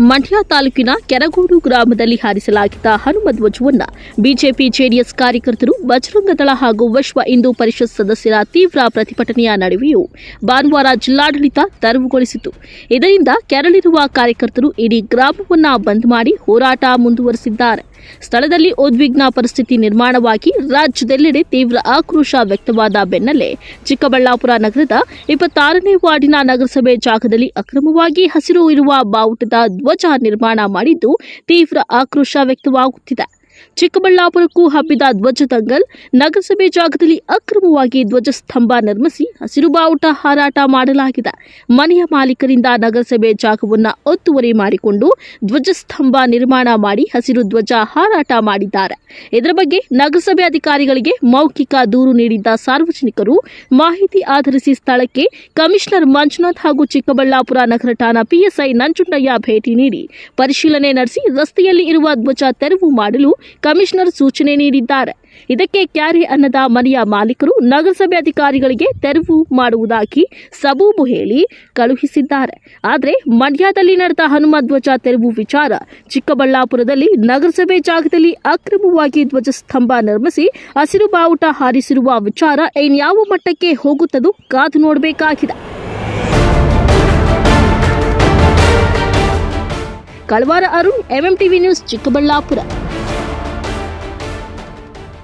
ಮಂಡ್ಯ ತಾಲೂಕಿನ ಕೆರಗೋಡು ಗ್ರಾಮದಲ್ಲಿ ಹಾರಿಸಲಾಗಿದ್ದ ಹನುಮ ಧ್ವಜವನ್ನ ಬಿಜೆಪಿ ಜೆಡಿಎಸ್ ಕಾರ್ಯಕರ್ತರು ಬಜರಂಗ ದಳ ಹಾಗೂ ವಿಶ್ವ ಹಿಂದೂ ಪರಿಷತ್ ಸದಸ್ಯರ ತೀವ್ರ ಪ್ರತಿಭಟನೆಯ ನಡುವೆಯೂ ಭಾನುವಾರ ಜಿಲ್ಲಾಡಳಿತ ತೆರವುಗೊಳಿಸಿತು. ಇದರಿಂದ ಕೆರಳಿರುವ ಕಾರ್ಯಕರ್ತರು ಇಡೀ ಗ್ರಾಮವನ್ನು ಬಂದ್ ಮಾಡಿ ಹೋರಾಟ ಮುಂದುವರೆಸಿದ್ದಾರೆ. ಸ್ಥಳದಲ್ಲಿ ಉದ್ವಿಗ್ನ ಪರಿಸ್ಥಿತಿ ನಿರ್ಮಾಣವಾಗಿ ರಾಜ್ಯದೆಲ್ಲೆಡೆ ತೀವ್ರ ಆಕ್ರೋಶ ವ್ಯಕ್ತವಾದ ಬೆನ್ನಲ್ಲೇ ಚಿಕ್ಕಬಳ್ಳಾಪುರ ನಗರದ ಇಪ್ಪತ್ತಾರನೇ ವಾರ್ಡಿನ ನಗರಸಭೆ ಜಾಗದಲ್ಲಿ ಅಕ್ರಮವಾಗಿ ಹಸಿರು ಇರುವ ಬಾವುಟದ ಧ್ವಜ ನಿರ್ಮಾಣ ಮಾಡಿದ್ದು ತೀವ್ರ ಆಕ್ರೋಶ ವ್ಯಕ್ತವಾಗುತ್ತಿದೆ. ಚಿಕ್ಕಬಳ್ಳಾಪುರಕ್ಕೂ ಹಬ್ಬಿದ ಧ್ವಜ ದಂಗಲ್ ನಗರಸಭೆ ಜಾಗದಲ್ಲಿ ಅಕ್ರಮವಾಗಿ ಧ್ವಜಸ್ತಂಭ ನಿರ್ಮಿಸಿ ಹಸಿರು ಬಾವುಟ ಹಾರಾಟ ಮಾಡಲಾಗಿದೆ. ಮನೆಯ ಮಾಲೀಕರಿಂದ ನಗರಸಭೆ ಜಾಗವನ್ನು ಒತ್ತುವರಿ ಮಾಡಿಕೊಂಡು ಧ್ವಜಸ್ತಂಭ ನಿರ್ಮಾಣ ಮಾಡಿ ಹಸಿರು ಧ್ವಜ ಹಾರಾಟ ಮಾಡಿದ್ದಾರೆ. ಇದರ ಬಗ್ಗೆ ನಗರಸಭೆ ಅಧಿಕಾರಿಗಳಿಗೆ ಮೌಖಿಕ ದೂರು ನೀಡಿದ್ದ ಸಾರ್ವಜನಿಕರು ಮಾಹಿತಿ ಆಧರಿಸಿ ಸ್ಥಳಕ್ಕೆ ಕಮಿಷನರ್ ಮಂಜುನಾಥ್ ಹಾಗೂ ಚಿಕ್ಕಬಳ್ಳಾಪುರ ನಗರ ಠಾಣಾ ಪಿಎಸ್ಐ ನಂಜುಂಡಯ್ಯ ಭೇಟಿ ನೀಡಿ ಪರಿಶೀಲನೆ ನಡೆಸಿ ರಸ್ತೆಯಲ್ಲಿ ಇರುವ ಧ್ವಜ ತೆರವು ಮಾಡಲು ಕಮಿಷನರ್ ಸೂಚನೆ ನೀಡಿದ್ದಾರೆ. ಇದಕ್ಕೆ ಕ್ಯಾರಿ ಅನ್ನದ ಮನೆಯ ಮಾಲೀಕರು ನಗರಸಭೆ ಅಧಿಕಾರಿಗಳಿಗೆ ತೆರವು ಮಾಡುವುದಾಗಿ ಸಬೂಬು ಹೇಳಿ ಕಳುಹಿಸಿದ್ದಾರೆ. ಆದರೆ ಮಂಡ್ಯದಲ್ಲಿ ನಡೆದ ಹನುಮ ಧ್ವಜ ತೆರವು ವಿಚಾರ ಚಿಕ್ಕಬಳ್ಳಾಪುರದಲ್ಲಿ ನಗರಸಭೆ ಜಾಗದಲ್ಲಿ ಅಕ್ರಮವಾಗಿ ಧ್ವಜಸ್ತಂಭ ನಿರ್ಮಿಸಿ ಹಸಿರು ಬಾವುಟ ಹಾರಿಸಿರುವ ವಿಚಾರ ಇನ್ಯಾವ ಮಟ್ಟಕ್ಕೆ ಹೋಗುತ್ತದೋ ಕಾದು ನೋಡಬೇಕಾಗಿದೆ. Kalavara Arun MMTV news Chikkaballapur.